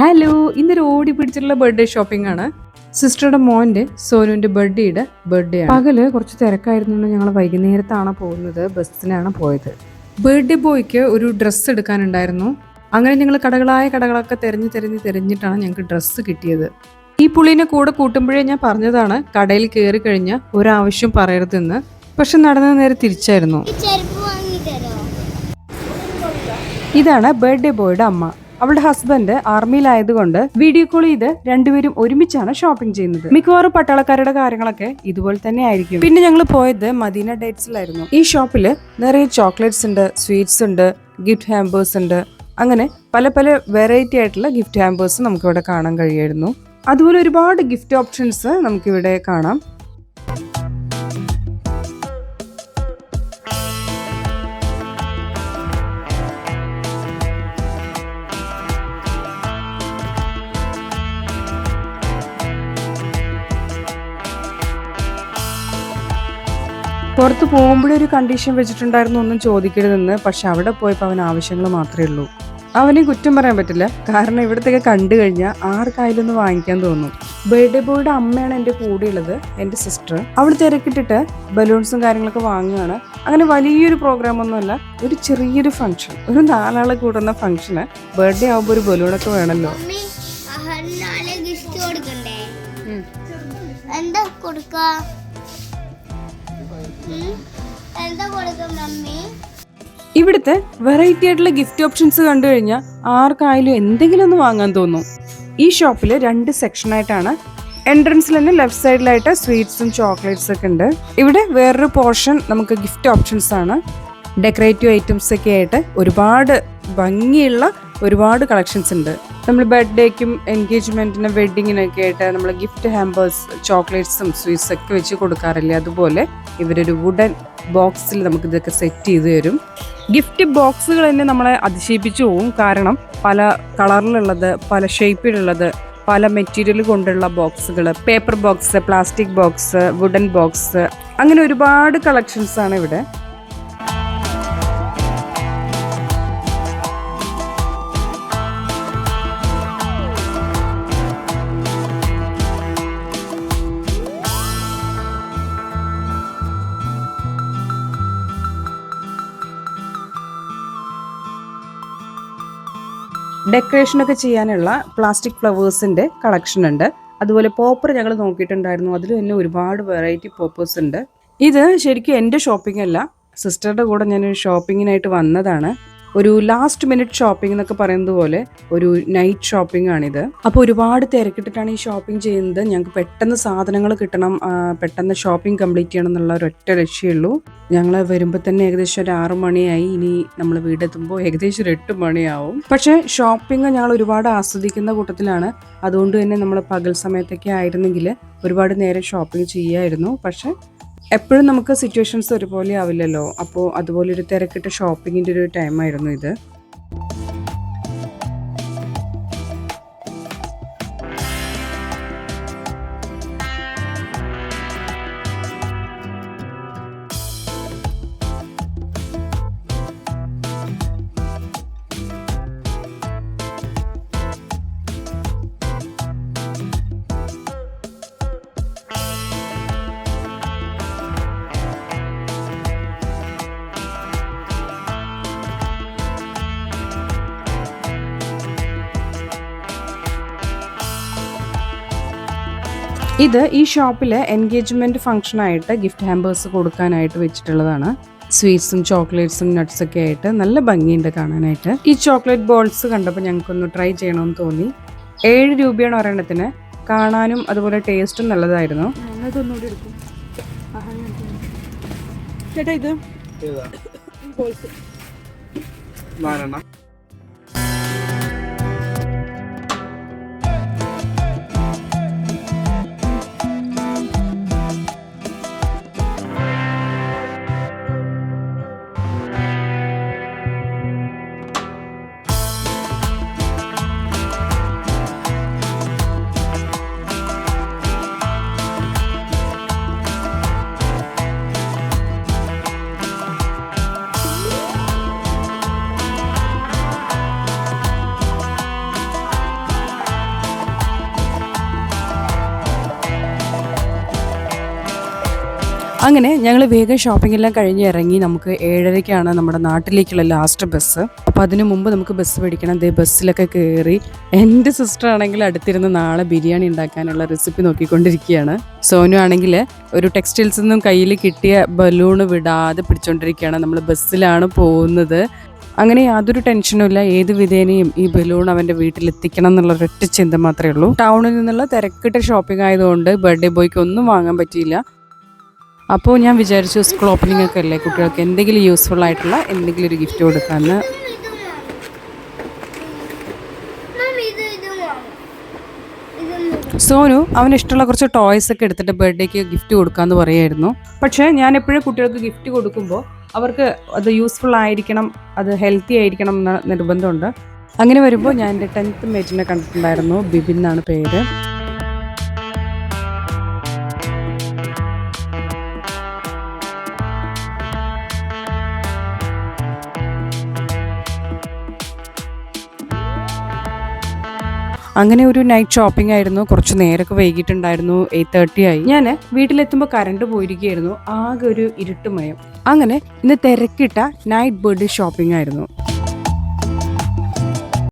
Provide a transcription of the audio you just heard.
Hello ഇന്നൊരു ഓടി പിടിച്ചിട്ടുള്ള birthday shopping ആണ്. സിസ്റ്ററുടെ മോന്റെ സോനുവിന്റെ ബർത്ത്ഡേയുടെ ബർത്ത്ഡേ ആണ്. പകൽ കുറച്ച് തിരക്കായിരുന്നു ഞങ്ങൾ വൈകുന്നേരത്താണ് പോകുന്നത് ബസ്സിലാണ് പോയത്. ബർത്ത്ഡേ ബോയ്ക്ക് ഒരു ഡ്രസ്സ് എടുക്കാനുണ്ടായിരുന്നു. അങ്ങനെ ഞങ്ങൾ കടകളായ കടകളൊക്കെ തിരഞ്ഞ് തിരഞ്ഞ് തിരഞ്ഞിട്ടാണ് ഞങ്ങൾക്ക് ഡ്രസ്സ് കിട്ടിയത്. ഈ പുള്ളീനെ കൂടെ കൂട്ടുമ്പോഴേ ഞാൻ പറഞ്ഞതാണ് കടയിൽ കയറി കഴിഞ്ഞാൽ ഒരാവശ്യം പറയരുതെന്ന്. പക്ഷെ നടന്ന നേരെ തിരിച്ചായിരുന്നു. ഇതാണ് ബർത്ത്ഡേ ബോയുടെ അമ്മ. അവളുടെ ഹസ്ബൻഡ് ആർമിയിലായതുകൊണ്ട് വീഡിയോ കോൾ ചെയ്ത് രണ്ടുപേരും ഒരുമിച്ചാണ് ഷോപ്പിംഗ് ചെയ്യുന്നത്. മിക്കവാറും പട്ടാളക്കാരുടെ കാര്യങ്ങളൊക്കെ ഇതുപോലെ തന്നെ ആയിരിക്കും. പിന്നെ ഞങ്ങൾ പോയത് മദീന ഡേറ്റ്സിലായിരുന്നു ഈ ഷോപ്പിൽ നിറയെ ചോക്ലേറ്റ്സ് ഉണ്ട് സ്വീറ്റ്സ് ഉണ്ട് ഗിഫ്റ്റ് ഹാമ്പേഴ്സ് ഉണ്ട്. അങ്ങനെ പല പല വെറൈറ്റി ആയിട്ടുള്ള ഗിഫ്റ്റ് ഹാമ്പേഴ്സ് നമുക്കിവിടെ കാണാൻ കഴിയായിരുന്നു അതുപോലെ ഒരുപാട് ഗിഫ്റ്റ് ഓപ്ഷൻസ് നമുക്കിവിടെ കാണാം. പുറത്ത് പോകുമ്പോഴൊരു കണ്ടീഷൻ വെച്ചിട്ടുണ്ടായിരുന്നു ഒന്നും ചോദിക്കരുതെന്ന്. പക്ഷെ അവിടെ പോയപ്പോൾ അവൻ ആവശ്യങ്ങൾ മാത്രമേ ഉള്ളൂ. അവനെ കുറ്റം പറയാൻ പറ്റില്ല. കാരണം ഇവിടത്തേക്ക് കണ്ടു കഴിഞ്ഞാൽ ആർക്കായാലും ഒന്ന് വാങ്ങിക്കാൻ തോന്നും. ബർത്ത്ഡേ ബോയുടെ അമ്മയാണ് എന്റെ കൂടെയുള്ളത് എന്റെ സിസ്റ്റർ അവൾ തിരക്കിട്ടിട്ട് ബലൂൺസും കാര്യങ്ങളൊക്കെ വാങ്ങുകയാണ്. അങ്ങനെ വലിയൊരു പ്രോഗ്രാം ഒന്നുമല്ല ഒരു ചെറിയൊരു ഫംഗ്ഷൻ ഒരു നാലാളെ കൂടുന്ന ഫംഗ്ഷന് ബർത്ത്ഡേ ആകുമ്പോൾ ഒരു ബലൂണൊക്കെ വേണമല്ലോ എന്താ കൊടുക്ക? എന്താ കൊടുക്കും മമ്മി? ഇവിടുത്തെ വെറൈറ്റി ആയിട്ടുള്ള ഗിഫ്റ്റ് ഓപ്ഷൻസ് കണ്ടു കഴിഞ്ഞാൽ ആർക്കായാലും എന്തെങ്കിലും ഒന്ന് വാങ്ങാൻ തോന്നും. ഈ ഷോപ്പിൽ രണ്ട് സെക്ഷനായിട്ടാണ് എൻട്രൻസിൽ തന്നെ ലെഫ്റ്റ് സൈഡിലായിട്ട് സ്വീറ്റ്സും ചോക്ലേറ്റ്സ് ഒക്കെ ഉണ്ട്. ഇവിടെ വേറൊരു പോർഷൻ നമുക്ക് ഗിഫ്റ്റ് ഓപ്ഷൻസ് ആണ്. ഡെക്കറേറ്റീവ് ഐറ്റംസ് ഒക്കെ ആയിട്ട് ഒരുപാട് ഭംഗിയുള്ള ഒരുപാട് കളക്ഷൻസ് ഉണ്ട്. നമ്മൾ ബർത്ത്ഡേക്കും എൻഗേജ്മെന്റിന് വെഡിങ്ങിനൊക്കെ ആയിട്ട് നമ്മൾ ഗിഫ്റ്റ് ഹാമ്പേഴ്സ് ചോക്ലേറ്റ്സും സ്വീറ്റ്സ് ഒക്കെ വെച്ച് കൊടുക്കാറില്ലേ? അതുപോലെ ഇവരൊരു വുഡൻ ബോക്സിൽ നമുക്ക് ഇതൊക്കെ സെറ്റ് ചെയ്ത് തരും. ഗിഫ്റ്റ് ബോക്സുകൾ തന്നെ നമ്മളെ അതിശയിപ്പിച്ചു പോകും കാരണം പല കളറിലുള്ളത് പല ഷേപ്പിലുള്ളത് പല മെറ്റീരിയൽ കൊണ്ടുള്ള ബോക്സുകൾ paper box plastic box wooden box അങ്ങനെ ഒരുപാട് കളക്ഷൻസ് ആണ് ഇവിടെ. ഡെക്കറേഷനൊക്കെ ചെയ്യാനുള്ള പ്ലാസ്റ്റിക് ഫ്ലവേഴ്സിന്റെ കളക്ഷൻ ഉണ്ട്. അതുപോലെ പോപ്പർ ഞങ്ങൾ നോക്കിയിട്ടുണ്ടായിരുന്നു. അതിൽ തന്നെ ഒരുപാട് വെറൈറ്റി പോപ്പേഴ്സ് ഉണ്ട്. ഇത് ശരിക്കും എന്റെ ഷോപ്പിംഗ് അല്ല. സിസ്റ്ററുടെ കൂടെ ഞാൻ ഷോപ്പിങ്ങിനായിട്ട് വന്നതാണ്. ഒരു ലാസ്റ്റ് മിനിറ്റ് ഷോപ്പിംഗ് എന്നൊക്കെ പറയുന്നത് പോലെ ഒരു നൈറ്റ് ഷോപ്പിംഗ് ആണിത്. അപ്പോൾ ഒരുപാട് തിരക്കിട്ടിട്ടാണ് ഈ ഷോപ്പിംഗ് ചെയ്യുന്നത്. ഞങ്ങൾക്ക് പെട്ടെന്ന് സാധനങ്ങൾ കിട്ടണം. പെട്ടെന്ന് ഷോപ്പിംഗ് കംപ്ലീറ്റ് ചെയ്യണം എന്നുള്ള ഒരൊറ്റ ലക്ഷ്യമുള്ളൂ ഞങ്ങൾ വരുമ്പോൾ തന്നെ ഏകദേശം ഒരു ആറു മണിയായി. ഇനി നമ്മൾ വീടെത്തുമ്പോൾ ഏകദേശം ഒരു എട്ട് മണിയാവും. പക്ഷേ ഷോപ്പിംഗ് ഞങ്ങൾ ഒരുപാട് ആസ്വദിക്കുന്ന കൂട്ടത്തിലാണ്. അതുകൊണ്ട് തന്നെ നമ്മൾ പകൽ സമയത്തൊക്കെ ആയിരുന്നെങ്കിൽ ഒരുപാട് നേരം ഷോപ്പിംഗ് ചെയ്യായിരുന്നു. പക്ഷേ എപ്പോഴും നമുക്ക് സിറ്റുവേഷൻസ് ഒരുപോലെ ആവില്ലല്ലോ. അപ്പോൾ അതുപോലെ ഒരു തിരക്കിട്ട ഷോപ്പിങ്ങിന്റെ ഒരു ടൈമായിരുന്നു ഇത്. ഇത് ഈ ഷോപ്പിൽ എൻഗേജ്മെന്റ് ഫംഗ്ഷനായിട്ട് ഗിഫ്റ്റ് ഹാമ്പേഴ്സ് കൊടുക്കാനായിട്ട് വെച്ചിട്ടുള്ളതാണ്. സ്വീറ്റ്സും ചോക്ലേറ്റ്സും നട്ട്സ് ഒക്കെ ആയിട്ട് നല്ല ഭംഗിയുണ്ട് കാണാനായിട്ട്. ഈ ചോക്ലേറ്റ് ബോൾസ് കണ്ടപ്പോൾ ഞങ്ങൾക്കൊന്ന് ട്രൈ ചെയ്യണമെന്ന് തോന്നി. ഏഴ് രൂപയാണ് ഒരെണ്ണത്തിന്. കാണാനും അതുപോലെ ടേസ്റ്റും നല്ലതായിരുന്നു. ചേട്ടാ ഇത് അങ്ങനെ ഞങ്ങൾ വേഗം ഷോപ്പിംഗ് എല്ലാം കഴിഞ്ഞ് ഇറങ്ങി നമുക്ക് ഏഴരയ്ക്കാണ് നമ്മുടെ നാട്ടിലേക്കുള്ള ലാസ്റ്റ് ബസ് അപ്പോൾ അതിനു മുമ്പ് നമുക്ക് ബസ് പിടിക്കണം. ദേ ബസ്സിലൊക്കെ കയറി എന്റെ സിസ്റ്റർ ആണെങ്കിൽ അടുത്തിരുന്ന് നാളെ ബിരിയാണി ഉണ്ടാക്കാനുള്ള റെസിപ്പി നോക്കിക്കൊണ്ടിരിക്കുകയാണ്. സോനു ആണെങ്കിൽ ഒരു ടെക്സ്റ്റൈൽസിൽ നിന്നും കയ്യിൽ കിട്ടിയ ബലൂണ് വിടാതെ പിടിച്ചോണ്ടിരിക്കുകയാണ്. നമ്മൾ ബസ്സിലാണ് പോകുന്നത്. അങ്ങനെ യാതൊരു ടെൻഷനും ഇല്ല. ഏത് വിധേനയും ഈ ബലൂൺ അവന്റെ വീട്ടിലെത്തിക്കണം എന്നുള്ള ഒരൊറ്റ ചിന്ത മാത്രമേ ഉള്ളൂ. ടൗണിൽ നിന്നുള്ള തിരക്കിട്ട ഷോപ്പിംഗ് ആയതുകൊണ്ട് ബർത്ത്ഡേ ബോയ്ക്ക് ഒന്നും വാങ്ങാൻ പറ്റിയില്ല. അപ്പോൾ ഞാൻ വിചാരിച്ചു സ്കൂൾ ഓപ്പണിംഗ് ഒക്കെ അല്ലേ കുട്ടികൾക്ക് എന്തെങ്കിലും യൂസ്ഫുൾ ആയിട്ടുള്ള എന്തെങ്കിലും ഒരു ഗിഫ്റ്റ് കൊടുക്കാമെന്ന് സോനു അവന് ഇഷ്ടമുള്ള കുറച്ച് ടോയ്സ് ഒക്കെ എടുത്തിട്ട് ബർത്ത്ഡേക്ക് ഗിഫ്റ്റ് കൊടുക്കാമെന്ന് പറയായിരുന്നു. പക്ഷേ ഞാൻ എപ്പോഴും കുട്ടികൾക്ക് ഗിഫ്റ്റ് കൊടുക്കുമ്പോൾ അവർക്ക് അത് യൂസ്ഫുൾ ആയിരിക്കണം അത് ഹെൽത്തി ആയിരിക്കണം എന്ന നിർബന്ധമുണ്ട്. അങ്ങനെ വരുമ്പോൾ ഞാൻ എന്റെ ടെൻത്ത് മേറ്റിനെ കണ്ടിട്ടുണ്ടായിരുന്നു. ബിബിൻ എന്നാണ് പേര്. അങ്ങനെ ഒരു നൈറ്റ് ഷോപ്പിംഗ് ആയിരുന്നു. കുറച്ച് നേരമൊക്കെ വൈകിട്ടുണ്ടായിരുന്നു. എയ്റ്റ് തേർട്ടി ആയി. ഞാൻ വീട്ടിലെത്തുമ്പോൾ കറണ്ട് പോയിരിക്കുകയായിരുന്നു. ആകെ ഒരു ഇരുട്ടുമയം അങ്ങനെ ഇന്ന് തിരക്കിട്ട നൈറ്റ് ബേർഡ് ഷോപ്പിംഗ് ആയിരുന്നു.